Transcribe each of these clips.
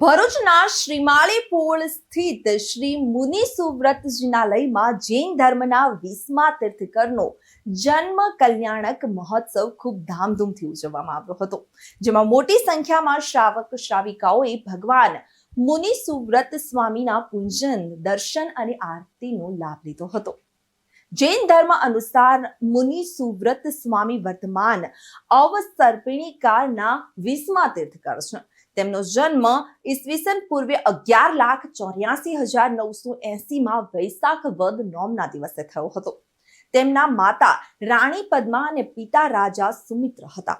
ભરૂચના શ્રીમાળી પોળ સ્થિત શ્રી મુનિ સુવ્રતજીનાલયમાં જૈન ધર્મના વીસમા તીર્થકરનો જન્મ કલ્યાણક મહોત્સવ ખૂબ ધામધૂમથી ઉજવવામાં આવ્યો હતો. જેમાં મોટી સંખ્યામાં શ્રાવક શ્રાવિકાઓએ ભગવાન મુનિ સુવ્રત સ્વામીના પૂજન, દર્શન અને આરતીનો લાભ લીધો હતો. જૈન ધર્મ અનુસાર મુનિ સુવ્રત સ્વામી વર્તમાન અવસર્પિણી કાળના વીસમા તીર્થકર છે. તેમનો જન્મ ઈસવીસન પૂર્વે અગિયાર લાખ ચોર્યાસી હજાર નવસો એસીમાં વૈશાખ વદ નોમના દિવસે થયો હતો. તેમના માતા રાણી પદ્મા અને પિતા રાજા સુમિત્ર હતા.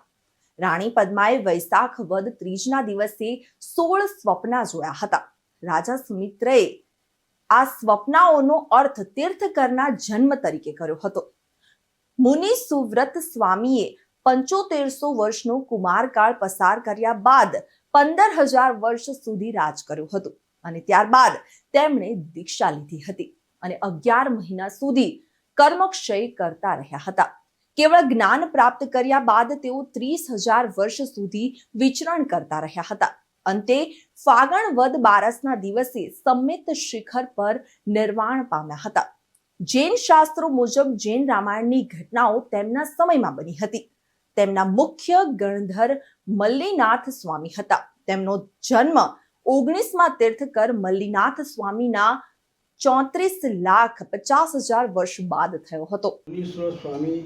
રાણી પદ્માએ વૈશાખ વદ ત્રીજના દિવસે સોળ સ્વપ્ના જોયા હતા. રાજા સુમિત્રએ આ સ્વપ્નાઓનો અર્થ તીર્થકરના જન્મ તરીકે કર્યો હતો. મુનિ સુવ્રત સ્વામીએ પંચોતેરસો વર્ષનો કુમારકાળ પસાર કર્યા બાદ પંદર હજાર વર્ષ સુધી રાજ કર્યું હતું અને ત્યારબાદ તેમણે દીક્ષા લીધી હતી અને અગિયાર મહિના સુધી કર્મક્ષય કરતા રહ્યા હતા. કેવળ જ્ઞાન પ્રાપ્ત કર્યા બાદ તેઓ ત્રીસ હજાર વર્ષ સુધી વિચરણ કરતા રહ્યા હતા. અંતે ફાગણ વદ બારસના દિવસે સંમિત શિખર પર નિર્વાણ પામ્યા હતા. જૈન શાસ્ત્રો મુજબ જૈન રામાયણની ઘટનાઓ તેમના સમયમાં બની હતી. તેમના મુખ્ય ગણધર મલ્લીનાથ સ્વામી હતા. તેમનો જન્મ ઓગણીસમાં તીર્થકર મલ્લીનાથ સ્વામીના ચોત્રીસ લાખ પચાસ હજાર વર્ષ બાદ થયો હતો. સ્વામી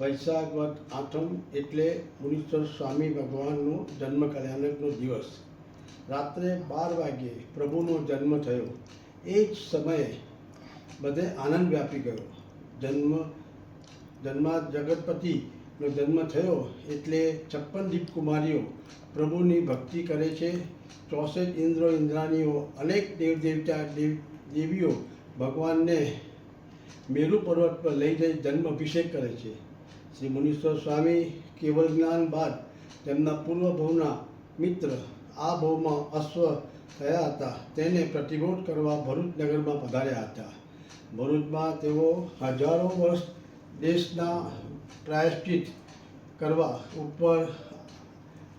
વૈશાખ વદ આઠમ એટલે મુનીશ્વર સ્વામી ભગવાનનો જન્મ કલ્યાણકનો દિવસ. રાત્રે બાર વાગ્યે પ્રભુનો જન્મ થયો. એ જ સમયે બધે આનંદ વ્યાપી ગયો. જન્મ જન્મા જગતપતિનો જન્મ થયો એટલે છપ્પન દીપ કુમારીઓ પ્રભુની ભક્તિ કરે છે. ચોસઠ ઇન્દ્રો ઇન્દ્રાણીઓ, અનેક દેવ દેવતા દેવ દેવીઓ ભગવાનને મેરુ પર્વત પર લઈ જઈ જન્મ અભિષેક કરે છે. શ્રી મુનીશ્વર સ્વામી કેવળ જ્ઞાન બાદ તેમના પૂર્વ ભવના મિત્ર આ ભવમાં અશ્વ થયા હતા. તેને પ્રતિબોધ કરવા ભરૂચ નગરમાં પધાર્યા હતા. ભરૂચમાં તેઓ હજારો વર્ષ દેશના પ્રાયશ્ચિત કરવા ઉપર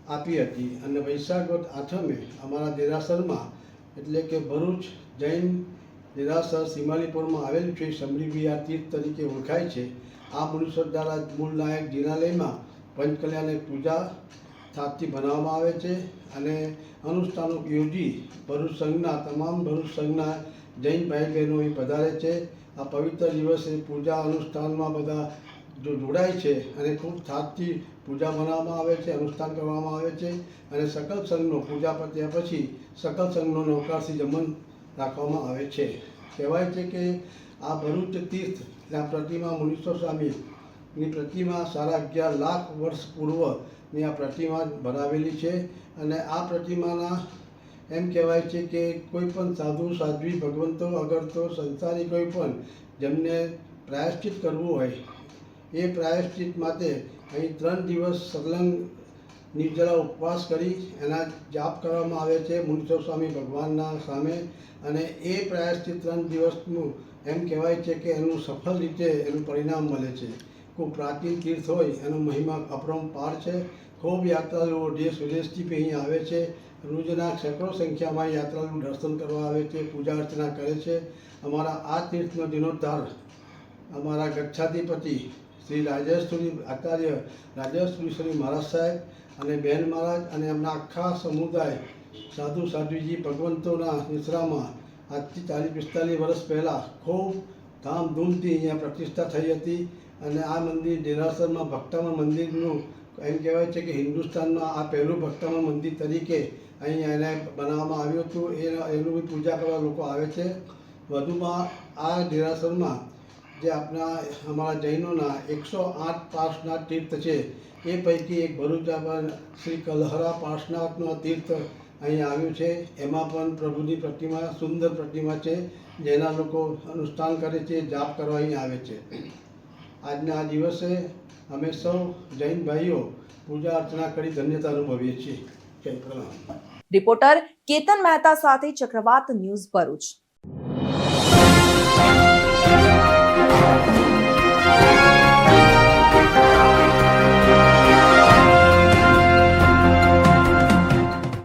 આપી હતી અને વૈશાખ વદ આઠમે અમારા દેરાસરમાં, એટલે કે ભરૂચ જૈન દેરાસર સીમાલીપુરમાં આવેલું છે સમરીબિયા તીર્થ તરીકે ઓળખાય છે. આ મુનીશ્વર દ્વારા મૂળ નાયક જિનાલયમાં પંચકલ્યાણની પૂજા થાપથી બનાવવામાં આવે છે અને અનુષ્ઠાનો યોજી ભરૂચ સંઘના, તમામ ભરૂચ સંઘના જૈન ભાઈ બહેનો અહીં પધારે છે. આ પવિત્ર દિવસે પૂજા અનુષ્ઠાનમાં બધા જો જોડાય છે અને ખૂબ થાપથી પૂજા મનાવવામાં આવે છે, અનુષ્ઠાન કરવામાં આવે છે અને સકલ સંઘનો પૂજા પત્યા પછી સકલ સંઘનો નૌકારથી જમન રાખવામાં આવે છે. કહેવાય છે કે આ ભરૂચ તીર્થ, ત્યાં પ્રતિમા મુનીશ્વર સ્વામીની પ્રતિમા સાડા અગિયાર લાખ વર્ષ પૂર્વની આ પ્રતિમા ભરાવેલી છે અને આ પ્રતિમાના એમ કહેવાય છે કે કોઈ પણ સાધુ, સાધ્વી, ભગવંતો અગર તો સંસારી કોઈ પણ જેમને પ્રાયશ્ચિત કરવું હોય, એ પ્રાયશ્ચિત માટે અહીં ત્રણ દિવસ સંલગ્ન નિર્જળા ઉપવાસ કરી એના જાપ કરવામાં આવે છે મુનીશ્વર સ્વામી ભગવાનના સામે અને એ પ્રાયશ્ચિત ત્રણ દિવસનું એમ કહેવાય છે કે એનું સફળ રીતે એનું પરિણામ મળે છે. ખૂબ પ્રાચીન તીર્થ હોય, એનો મહિમા અપરંપાર છે. ખૂબ યાત્રાળુઓ દેશ વિદેશથી અહીં આવે છે. રોજના સેંકડો સંખ્યામાં યાત્રાનું દર્શન કરવા આવે છે, પૂજા અર્ચના કરે છે. અમારા આ તીર્થનો જીર્ણોદ્ધાર અમારા ગચ્છાધિપતિ શ્રી રાજેશ્વરી આચાર્ય, રાજેશ્વરી મહારાજ સાહેબ અને બહેન મહારાજ અને એમના આખા સમુદાય, સાધુ સાધુજી ભગવંતોના નિશ્રામાં આજથી ચાલીસ પિસ્તાલીસ વર્ષ પહેલાં ખૂબ ધામધૂમથી અહીંયા પ્રતિષ્ઠા થઈ હતી અને આ મંદિર દેરાસરમાં ભક્તામાં મંદિરનું એમ કહેવાય છે કે હિન્દુસ્તાનમાં આ પહેલું ભક્તામણ મંદિર તરીકે અહીં એને બનાવવામાં આવ્યું હતું. એ એનું બી પૂજા કરવા લોકો આવે છે. વધુમાં આ દેરાસરમાં જે આપણા અમારા જૈનોના એકસો આઠ પાર્શ્વનાથ તીર્થ છે, એ પૈકી એક ભરૂચ શ્રી કલહરા પાર્શ્વનાથનું તીર્થ અહીં આવ્યું છે. એમાં પણ પ્રભુની પ્રતિમા, સુંદર પ્રતિમા છે, જેના લોકો અનુષ્ઠાન કરે છે, જાપ કરવા અહીં આવે છે. આજના આ દિવસે અમે સૌ જૈન ભાઈઓ પૂજા અર્ચના કરી ધન્યતા અનુભવીએ છીએ. રિપોર્ટર કેતન મહેતા સાથે ચક્રવાત ન્યૂઝ ભરૂચ.